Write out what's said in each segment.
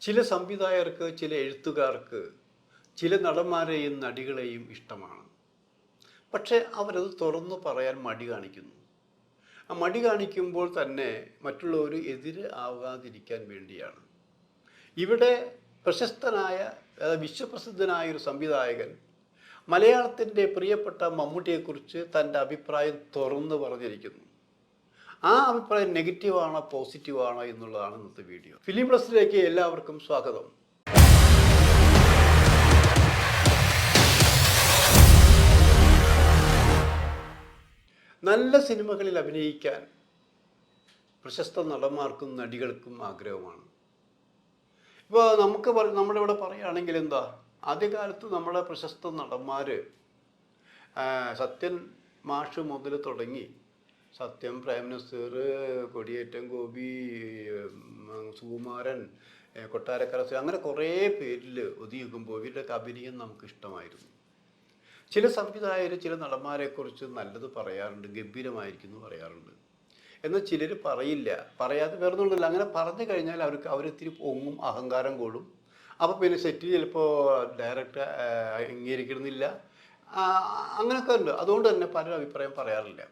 ചില സംവിധായകർക്ക് ചില എഴുത്തുകാർക്ക് ചില നടന്മാരെയും നടികളെയും ഇഷ്ടമാണ്. പക്ഷേ അവരത് തുറന്നു പറയാൻ മടി കാണിക്കുന്നു. ആ മടി കാണിക്കുമ്പോൾ തന്നെ മറ്റുള്ളവർ എതിര് ആവാതിരിക്കാൻ വേണ്ടിയാണ്. ഇവിടെ പ്രശസ്തനായ വിശ്വപ്രസിദ്ധനായ ഒരു സംവിധായകൻ മലയാളത്തിന്റെ പ്രിയപ്പെട്ട മമ്മൂട്ടിയെക്കുറിച്ച് തന്റെ അഭിപ്രായം തുറന്നു പറഞ്ഞിരിക്കുന്നു. ആ അഭിപ്രായം നെഗറ്റീവാണോ പോസിറ്റീവാണോ എന്നുള്ളതാണ് ഇന്നത്തെ വീഡിയോ. ഫിലിം പ്ലസിലേക്ക് എല്ലാവർക്കും സ്വാഗതം. നല്ല സിനിമകളിൽ അഭിനയിക്കാൻ പ്രശസ്ത നടന്മാർക്കും നടികൾക്കും ആഗ്രഹമാണ്. ഇപ്പോൾ നമുക്ക് പറ- നമ്മുടെ ഇവിടെ പറയുകയാണെങ്കിൽ എന്താ ആദ്യകാലത്ത് നമ്മുടെ പ്രശസ്ത നടന്മാർ സത്യൻ മാഷ് മുതൽ തുടങ്ങി സത്യം പ്രൈം മിനിസ്റ്റർ കൊടിയേറ്റം ഗോപി സുകുമാരൻ കൊട്ടാരക്കര അങ്ങനെ കുറേ പേരിൽ ഒതുങ്ങിക്കുമ്പോൾ ഇവരുടെയൊക്കെ അഭിനയം നമുക്ക് ഇഷ്ടമായിരുന്നു. ചില സംവിധായകർ ചില നടന്മാരെക്കുറിച്ച് നല്ലത് പറയാറുണ്ട് ഗംഭീരമായിരിക്കും എന്ന് പറയാറുണ്ട്. എന്നാൽ ചിലർ പറയില്ല പറയാതെ വേറൊന്നുമില്ല അങ്ങനെ പറഞ്ഞു കഴിഞ്ഞാൽ അവർക്ക് അവരിത്തിരി പൊങ്ങും അഹങ്കാരം കൂടും. അപ്പോൾ പിന്നെ സെറ്റിൽ ചിലപ്പോൾ ഡയറക്റ്റ് അംഗീകരിക്കണമെന്നില്ല അങ്ങനെയൊക്കെ ഉണ്ട്. അതുകൊണ്ട് തന്നെ പലരും അഭിപ്രായം പറയാറില്ല.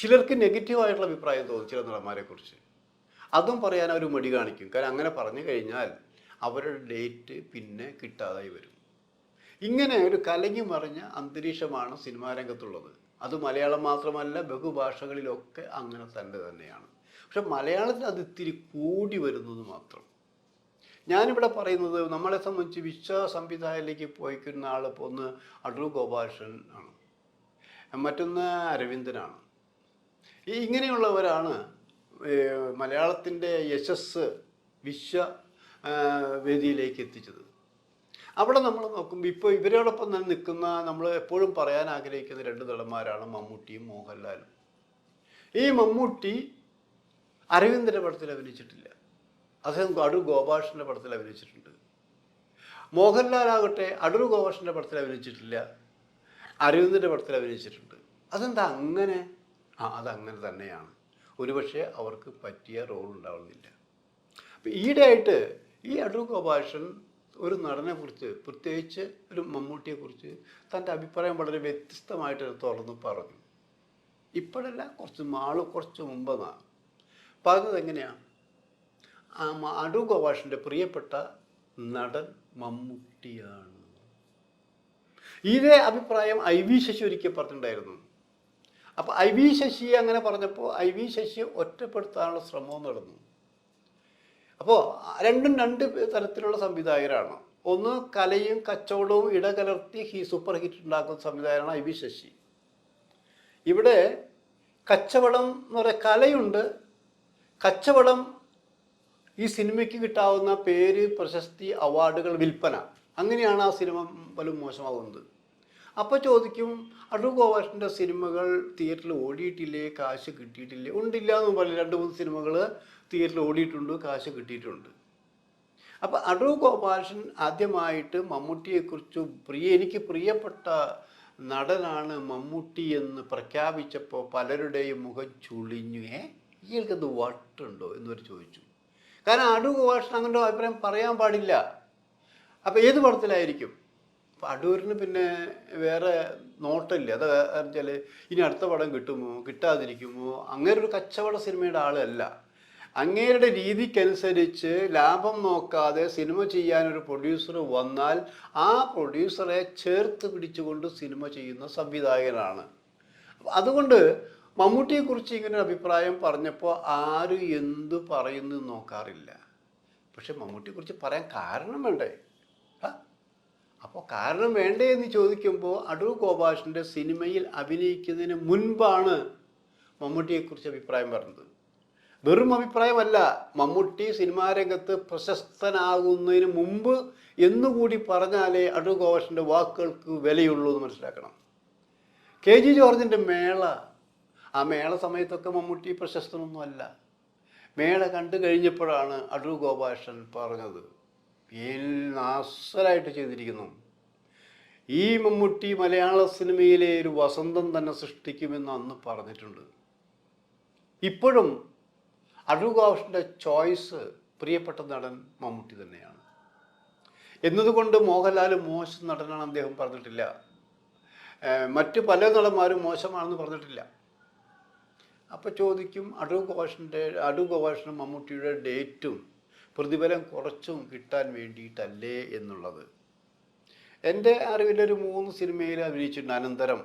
ചിലർക്ക് നെഗറ്റീവായിട്ടുള്ള അഭിപ്രായം തോന്നും ചില നടന്മാരെ കുറിച്ച് അതും പറയാൻ അവർ മടി കാണിക്കും. കാരണം അങ്ങനെ പറഞ്ഞു കഴിഞ്ഞാൽ അവരുടെ ഡേറ്റ് പിന്നെ കിട്ടാതായി വരും. ഇങ്ങനെ ഒരു കലങ്ങി മറിഞ്ഞ അന്തരീക്ഷമാണ് സിനിമാ രംഗത്തുള്ളത്. അത് മലയാളം മാത്രമല്ല ബഹുഭാഷകളിലൊക്കെ അങ്ങനെ തന്നെ തന്നെയാണ്. പക്ഷെ മലയാളത്തിൽ അത് ഇത്തിരി കൂടി വരുന്നത് മാത്രം. ഞാനിവിടെ പറയുന്നത് നമ്മളെ സംബന്ധിച്ച് വിശ്വ സംവിധായകയിലേക്ക് പോയിക്കുന്ന ആൾ ഇപ്പോൾ ഒന്ന് അടൂർ ഗോപാലകൃഷ്ണൻ ആണ്. മറ്റൊന്ന് അരവിന്ദനാണ്. ഈ ഇങ്ങനെയുള്ളവരാണ് മലയാളത്തിന്റെ യശസ് വിശ്വ വേദിയിലേക്ക് എത്തിച്ചത്. അവിടെ നമ്മൾ നോക്കുമ്പോൾ ഇപ്പോൾ ഇവരോടൊപ്പം തന്നെ നിൽക്കുന്ന നമ്മൾ എപ്പോഴും പറയാൻ ആഗ്രഹിക്കുന്ന രണ്ട് നടന്മാരാണ് മമ്മൂട്ടിയും മോഹൻലാലും. ഈ മമ്മൂട്ടി അരവിന്ദന്റെ പടത്തിൽ അഭിനയിച്ചിട്ടില്ല. അദ്ദേഹം അടൂർ ഗോപാഷിന്റെ പടത്തിൽ അഭിനയിച്ചിട്ടുണ്ട്. മോഹൻലാലാകട്ടെ അടൂർ ഗോപാഷിന്റെ പടത്തിൽ അഭിനയിച്ചിട്ടില്ല. അരവിന്ദന്റെ പടത്തിൽ അഭിനയിച്ചിട്ടുണ്ട്. അതെന്താ അങ്ങനെ? ആ അതങ്ങനെ തന്നെയാണ്. ഒരുപക്ഷെ അവർക്ക് പറ്റിയ റോൾ ഉണ്ടാവുന്നില്ല. അപ്പം ഈയിടെയായിട്ട് ഈ അടൂർ ഒരു നടനെ കുറിച്ച് പ്രത്യേകിച്ച് ഒരു മമ്മൂട്ടിയെ കുറിച്ച് തന്റെ അഭിപ്രായം വളരെ വ്യത്യസ്തമായിട്ട് തുറന്ന് പറഞ്ഞു. ഇപ്പോഴല്ല കുറച്ച് നാൾ കുറച്ച് മുമ്പെന്നാണ്. പറഞ്ഞത് എങ്ങനെയാണ് ആ അടൂർ പ്രിയപ്പെട്ട നടൻ മമ്മൂട്ടിയാണ്. ഇതേ അഭിപ്രായം ഐ വി ശശി ഒരിക്കൽ പറഞ്ഞിട്ടുണ്ടായിരുന്നു. അപ്പോൾ ഐ വി ശശി അങ്ങനെ പറഞ്ഞപ്പോൾ ഐ വി ശശി ഒറ്റപ്പെടുത്താനുള്ള ശ്രമവും നടന്നു. അപ്പോൾ രണ്ടും രണ്ട് തരത്തിലുള്ള സംവിധായകരാണ്. ഒന്ന് കലയും കച്ചവടവും ഇടകലർത്തി ഹി സൂപ്പർ ഹിറ്റ് ഉണ്ടാക്കുന്ന സംവിധായകനാണ് ഐ വി ശശി. ഇവിടെ കച്ചവടം എന്ന് പറയുക കലയുണ്ട്. കച്ചവടം ഈ സിനിമയ്ക്ക് കിട്ടാവുന്ന പേര് പ്രശസ്തി അവാർഡുകൾ വിൽപ്പന. അങ്ങനെയാണ് ആ സിനിമ പലരും മോശമാകുന്നത് അപ്പോൾ ചോദിക്കും അടൂർ ഗോപാലകൃഷ്ണന്റെ സിനിമകൾ തിയേറ്ററിൽ ഓടിയിട്ടില്ലേ? കാശ് കിട്ടിയിട്ടില്ലേ? ഉണ്ടില്ല എന്ന് പറയും രണ്ട് മൂന്ന് സിനിമകൾ തിയേറ്ററിൽ ഓടിയിട്ടുണ്ട് കാശ് കിട്ടിയിട്ടുണ്ട്. അപ്പോൾ അടൂർ ഗോപാലകൃഷ്ണൻ ആദ്യമായിട്ട് മമ്മൂട്ടിയെക്കുറിച്ച് പ്രിയ എനിക്ക് പ്രിയപ്പെട്ട നടനാണ് മമ്മൂട്ടി എന്ന് പ്രഖ്യാപിച്ചപ്പോൾ പലരുടെയും മുഖം ചുളിഞ്ഞു. ഏ ഇയാൾക്കത് വട്ടുണ്ടോ? എന്നവർ ചോദിച്ചു. കാരണം അടൂർ ഗോപാലകൃഷ്ണൻ അങ്ങനെ അഭിപ്രായം പറയാൻ പാടില്ല. അപ്പോൾ ഏത് പടത്തിലായിരിക്കും? അടൂരിന് പിന്നെ വേറെ നോട്ടമില്ല. അത് വെച്ചാൽ ഇനി അടുത്ത പടം കിട്ടുമോ? കിട്ടാതിരിക്കുമോ? അങ്ങനെ ഒരു കച്ചവട സിനിമയുടെ ആളല്ല. അങ്ങേരുടെ രീതിക്കനുസരിച്ച് ലാഭം നോക്കാതെ സിനിമ ചെയ്യാൻ ഒരു പ്രൊഡ്യൂസർ വന്നാൽ ആ പ്രൊഡ്യൂസറെ ചേർത്ത് പിടിച്ചുകൊണ്ട് സിനിമ ചെയ്യുന്ന സംവിധായകനാണ്. അതുകൊണ്ട് മമ്മൂട്ടിയെക്കുറിച്ച് ഇങ്ങനെ അഭിപ്രായം പറഞ്ഞപ്പോൾ ആരും എന്തു പറയുന്നു നോക്കാറില്ല. പക്ഷെ മമ്മൂട്ടിയെക്കുറിച്ച് പറയാൻ കാരണം വേണ്ടേ? അപ്പോൾ കാരണം വേണ്ടേ എന്ന് ചോദിക്കുമ്പോൾ അടൂർ ഗോപാലകൃഷ്ണന്റെ സിനിമയിൽ അഭിനയിക്കുന്നതിന് മുൻപാണ് മമ്മൂട്ടിയെക്കുറിച്ച് അഭിപ്രായം പറഞ്ഞത്. വെറും അഭിപ്രായമല്ല മമ്മൂട്ടി സിനിമാ രംഗത്ത് പ്രശസ്തനാകുന്നതിന് മുമ്പ് എന്നുകൂടി പറഞ്ഞാലേ അടൂർ ഗോപാലകൃഷ്ണന്റെ വാക്കുകൾക്ക് വിലയുള്ളൂ എന്ന് മനസ്സിലാക്കണം. കെ ജി ജോർജിന്റെ മേള ആ മേള സമയത്തൊക്കെ മമ്മൂട്ടി പ്രശസ്തനൊന്നുമല്ല. മേള കണ്ടു കഴിഞ്ഞപ്പോഴാണ് അടൂർ ഗോപാഷൻ പറഞ്ഞത്. നാസലായിട്ട് ചെയ്തിരിക്കുന്നു. ഈ മമ്മൂട്ടി മലയാള സിനിമയിലെ ഒരു വസന്തം തന്നെ സൃഷ്ടിക്കുമെന്ന് അന്ന് പറഞ്ഞിട്ടുണ്ട്. ഇപ്പോഴും ഗോപാലകൃഷ്ണന്റെ ചോയ്സ് പ്രിയപ്പെട്ട നടൻ മമ്മൂട്ടി തന്നെയാണ്. എന്നതുകൊണ്ട് മോഹൻലാൽ മോശം നടനാണ് അദ്ദേഹം പറഞ്ഞിട്ടില്ല. മറ്റു പല നടന്മാരും മോശമാണെന്ന് പറഞ്ഞിട്ടില്ല. അപ്പോൾ ചോദിക്കും അടൂർ ഗോപാഷനും മമ്മൂട്ടിയുടെ ഡേറ്റും പ്രതിഫലം കുറച്ചും കിട്ടാൻ വേണ്ടിയിട്ടല്ലേ എന്നുള്ളത്. എന്റെ അറിവിലൊരു മൂന്ന് സിനിമയിൽ അഭിനയിച്ചിട്ടുണ്ട് അനന്തരം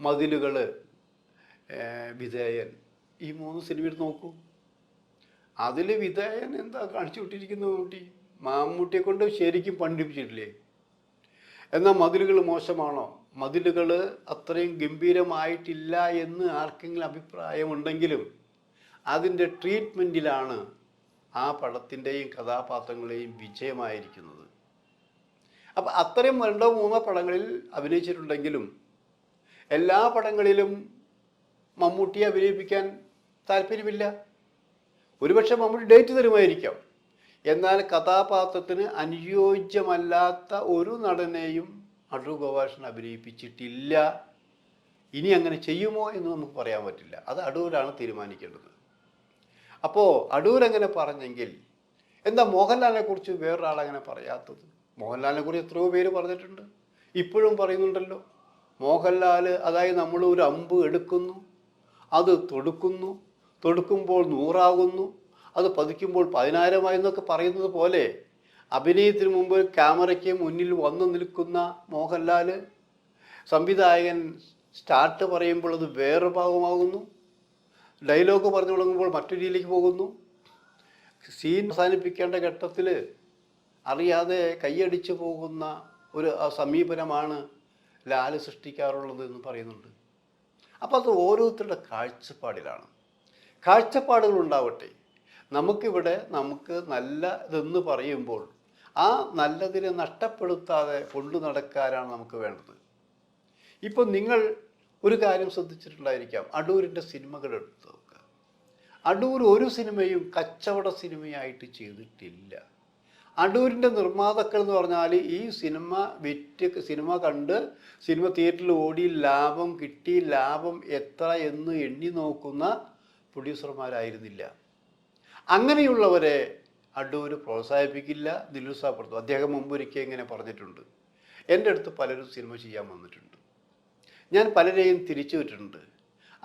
മതിലുകൾ വിധേയൻ. ഈ മൂന്ന് സിനിമയിൽ നോക്കൂ. അതിൽ വിധേയൻ എന്താ കാണിച്ചു വിട്ടിരിക്കുന്ന കൂട്ടി? മാമ്മൂട്ടിയെ കൊണ്ട് ശരിക്കും പണ്ടിപ്പിച്ചിട്ടില്ലേ? എന്നാൽ മതിലുകൾ മോശമാണോ? മതിലുകൾ അത്രയും ഗംഭീരമായിട്ടില്ല എന്ന് ആർക്കെങ്കിലും അഭിപ്രായമുണ്ടെങ്കിലും അതിന്റെ ട്രീറ്റ്മെന്റിലാണ് ആ പടത്തിന്റെയും കഥാപാത്രങ്ങളെയും വിജയമായിരിക്കുന്നത്. അപ്പം അത്രയും രണ്ടോ മൂന്നോ പടങ്ങളിൽ അഭിനയിച്ചിട്ടുണ്ടെങ്കിലും എല്ലാ പടങ്ങളിലും മമ്മൂട്ടിയെ അഭിനയിപ്പിക്കാൻ താല്പര്യമില്ല. ഒരുപക്ഷെ മമ്മൂട്ടി ഡേറ്റ് തരുമായിരിക്കാം. എന്നാൽ കഥാപാത്രത്തിന് അനുയോജ്യമല്ലാത്ത ഒരു നടനെയും അടൂർ ഗോപാഷൻ അഭിനയിപ്പിച്ചിട്ടില്ല. ഇനി അങ്ങനെ ചെയ്യുമോ എന്ന് നമുക്ക് പറയാൻ പറ്റില്ല. അത് അടൂരാണ് തീരുമാനിക്കേണ്ടത്. അപ്പോൾ അടൂർ എങ്ങനെ പറഞ്ഞെങ്കിൽ എന്താ മോഹൻലാലിനെ കുറിച്ച് വേറൊരാളങ്ങനെ പറയാത്തത്? മോഹൻലാലിനെ കുറിച്ച് എത്രയോ പേര് പറഞ്ഞിട്ടുണ്ട്. ഇപ്പോഴും പറയുന്നുണ്ടല്ലോ മോഹൻലാൽ അതായത് നമ്മൾ ഒരു അമ്പ് എടുക്കുന്നു അത് തൊടുക്കുന്നു തൊടുക്കുമ്പോൾ നൂറാകുന്നു അത് പതിക്കുമ്പോൾ പതിനായിരമായി എന്നൊക്കെ പറയുന്നത് പോലെ അഭിനയത്തിന് മുമ്പ് ക്യാമറയ്ക്ക് മുന്നിൽ വന്നു നിൽക്കുന്ന മോഹൻലാൽ സംവിധായകൻ സ്റ്റാർട്ട് പറയുമ്പോൾ അത് വേറെ ഭാഗമാകുന്നു. ഡയലോഗ് പറഞ്ഞു തുടങ്ങുമ്പോൾ മറ്റു രീതിയിലേക്ക് പോകുന്നു. സീൻ അവസാനിപ്പിക്കേണ്ട ഘട്ടത്തിൽ അറിയാതെ കൈയടിച്ചു പോകുന്ന ഒരു സമീപനമാണ് ലാൽ സൃഷ്ടിക്കാറുള്ളത് എന്ന് പറയുന്നുണ്ട്. അപ്പോൾ അത് ഓരോരുത്തരുടെ കാഴ്ചപ്പാടിലാണ്. കാഴ്ചപ്പാടുകൾ ഉണ്ടാവട്ടെ. നമുക്കിവിടെ നമുക്ക് നല്ല ഇതെന്ന് പറയുമ്പോൾ ആ നല്ലതിനെ നഷ്ടപ്പെടുത്താതെ കൊണ്ടു നടക്കാനാണ് നമുക്ക് വേണ്ടത്. ഇപ്പം നിങ്ങൾ ഒരു കാര്യം ശ്രദ്ധിച്ചിട്ടുണ്ടായിരിക്കാം. അടൂരിന്റെ സിനിമകൾ എടുത്ത് നോക്കുക അടൂർ ഒരു സിനിമയും കച്ചവട സിനിമയായിട്ട് ചെയ്തിട്ടില്ല. അടൂരിന്റെ നിർമ്മാതാക്കൾ എന്ന് പറഞ്ഞാൽ ഈ സിനിമ വിറ്റ് സിനിമ കണ്ട് സിനിമ തിയേറ്ററിൽ ഓടി ലാഭം കിട്ടി ലാഭം എത്ര എന്ന് എണ്ണി നോക്കുന്ന പ്രൊഡ്യൂസർമാരായിരുന്നില്ല. അങ്ങനെയുള്ളവരെ അടൂർ പ്രോത്സാഹിപ്പിക്കില്ല. നിരുത്സാഹപ്പെടുത്തും അദ്ദേഹം മുമ്പൊരിക്കൽ ഇങ്ങനെ പറഞ്ഞിട്ടുണ്ട്. എന്റെ അടുത്ത് പലരും സിനിമ ചെയ്യാൻ വന്നിട്ടുണ്ട്. ഞാൻ പലരെയും തിരിച്ചു വിട്ടിട്ടുണ്ട്.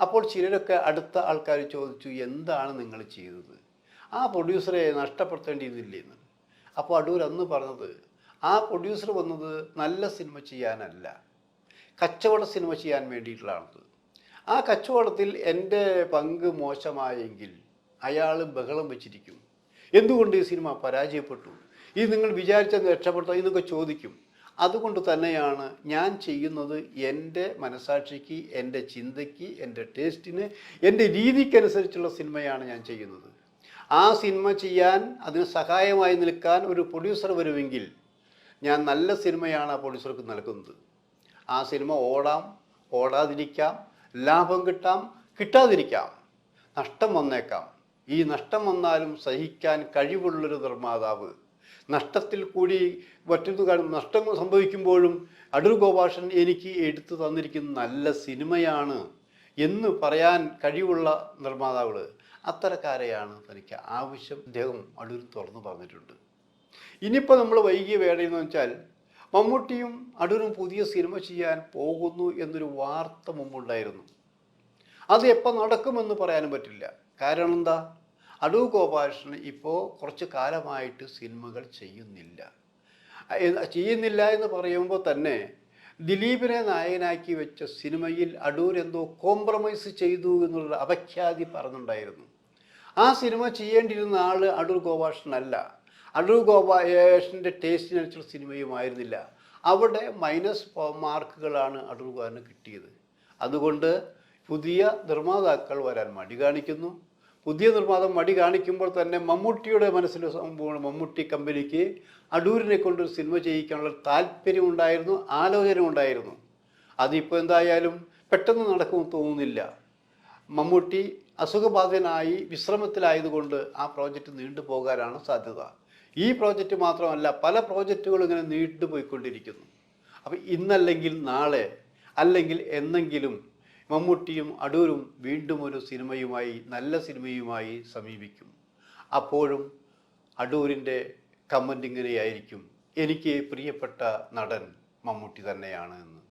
അപ്പോൾ ചിലരൊക്കെ അടുത്ത ആൾക്കാർ ചോദിച്ചു എന്താണ് നിങ്ങൾ ചെയ്തത്? ആ പ്രൊഡ്യൂസറെ നഷ്ടപ്പെടുത്തേണ്ടിയിരുന്നില്ലെന്ന് അപ്പോൾ അടൂർ അന്ന് പറഞ്ഞത് ആ പ്രൊഡ്യൂസർ വന്നത് നല്ല സിനിമ ചെയ്യാനല്ല. കച്ചവട സിനിമ ചെയ്യാൻ വേണ്ടിയിട്ടുള്ളതാണത്. ആ കച്ചവടത്തിൽ എന്റെ പങ്ക് മോശമായെങ്കിൽ അയാൾ ബഹളം വെച്ചിരിക്കും. എന്തുകൊണ്ട് ഈ സിനിമ പരാജയപ്പെട്ടു? ഇത് നിങ്ങൾ വിചാരിച്ചെന്ന് രക്ഷപ്പെടുത്താം എന്നൊക്കെ ചോദിക്കും. അതുകൊണ്ട് തന്നെയാണ് ഞാൻ ചെയ്യുന്നത് എന്റെ മനസാക്ഷിക്ക് എന്റെ ചിന്തയ്ക്ക് എന്റെ ടേസ്റ്റിന് എന്റെ രീതിക്കനുസരിച്ചുള്ള സിനിമയാണ് ഞാൻ ചെയ്യുന്നത്. ആ സിനിമ ചെയ്യാൻ അതിന് സഹായമായി നിൽക്കാൻ ഒരു പ്രൊഡ്യൂസർ വരുമെങ്കിൽ ഞാൻ നല്ല സിനിമയാണ് ആ പ്രൊഡ്യൂസർക്ക് നൽകുന്നത്. ആ സിനിമ ഓടാം ഓടാതിരിക്കാം ലാഭം കിട്ടാം കിട്ടാതിരിക്കാം നഷ്ടം വന്നേക്കാം. ഈ നഷ്ടം വന്നാലും സഹിക്കാൻ കഴിവുള്ളൊരു നിർമ്മാതാവ് നഷ്ടത്തിൽ കൂടി മറ്റൊരു കാര്യം നഷ്ടം സംഭവിക്കുമ്പോഴും അടൂർ ഗോപാഷൻ എനിക്ക് എടുത്തു തന്നിരിക്കുന്ന നല്ല സിനിമയാണ് എന്ന് പറയാൻ കഴിവുള്ള നിർമ്മാതാവ് അത്തരക്കാരെയാണ് തനിക്ക് ആവശ്യം. അദ്ദേഹം അടൂർ തുറന്നു പറഞ്ഞിട്ടുണ്ട്. ഇനിയിപ്പോൾ നമ്മൾ വൈകിയ വേണമെന്ന് വെച്ചാൽ മമ്മൂട്ടിയും അടൂരും പുതിയ സിനിമ ചെയ്യാൻ പോകുന്നു എന്നൊരു വാർത്ത മുമ്പുണ്ടായിരുന്നു. അത് എപ്പോൾ നടക്കുമെന്ന് പറയാനും പറ്റില്ല. കാരണം എന്താ? അടൂർ ഗോപാലകൃഷ്ണൻ ഇപ്പോൾ കുറച്ച് കാലമായിട്ട് സിനിമകൾ ചെയ്യുന്നില്ല. ചെയ്യുന്നില്ല എന്ന് പറയുമ്പോൾ തന്നെ ദിലീപിനെ നായകനാക്കി വെച്ച സിനിമയിൽ അടൂർ എന്തോ കോംപ്രമൈസ് ചെയ്തു എന്നുള്ള അപഖ്യാതി പറഞ്ഞിട്ടുണ്ടായിരുന്നു. ആ സിനിമ ചെയ്യേണ്ടിയിരുന്ന ആൾ അടൂർ ഗോപാലകൃഷ്ണനല്ല അടൂർ ഗോപാലകൃഷ്ണന്റെ ടേസ്റ്റിനനുസരിച്ചുള്ള സിനിമയുമായിരുന്നില്ല അവിടെ മൈനസ് മാർക്കുകളാണ് അടൂർ ഗോപാലിന് കിട്ടിയത്. അതുകൊണ്ട് പുതിയ നിർമ്മാതാക്കൾ വരാൻ മടി കാണിക്കുന്നു. പുതിയ നിർമ്മാതം മടി കാണിക്കുമ്പോൾ തന്നെ മമ്മൂട്ടിയുടെ മനസ്സിൽ സംഭവമാണ്. മമ്മൂട്ടി കമ്പനിക്ക് അടൂരിനെ കൊണ്ടൊരു സിനിമ ചെയ്യിക്കാനുള്ള താല്പര്യം ഉണ്ടായിരുന്നു ആലോചന ഉണ്ടായിരുന്നു. അതിപ്പോൾ എന്തായാലും പെട്ടെന്ന് നടക്കുമെന്ന് തോന്നുന്നില്ല. മമ്മൂട്ടി അസുഖബാധിതനായി വിശ്രമത്തിലായതുകൊണ്ട് ആ പ്രോജക്റ്റ് നീണ്ടുപോകാനാണ് സാധ്യത. ഈ പ്രോജക്റ്റ് മാത്രമല്ല പല പ്രോജക്റ്റുകളും ഇങ്ങനെ നീണ്ടുപോയിക്കൊണ്ടിരിക്കുന്നു. അപ്പോൾ ഇന്നല്ലെങ്കിൽ നാളെ അല്ലെങ്കിൽ എന്നെങ്കിലും മമ്മൂട്ടിയും അടൂരും വീണ്ടും ഒരു സിനിമയുമായി നല്ല സിനിമയുമായി സമീപിക്കും. അപ്പോഴും അടൂരിന്റെ കമന്റ് ഇങ്ങനെയായിരിക്കും എനിക്ക് പ്രിയപ്പെട്ട നടൻ മമ്മൂട്ടി തന്നെയാണ് എന്ന്.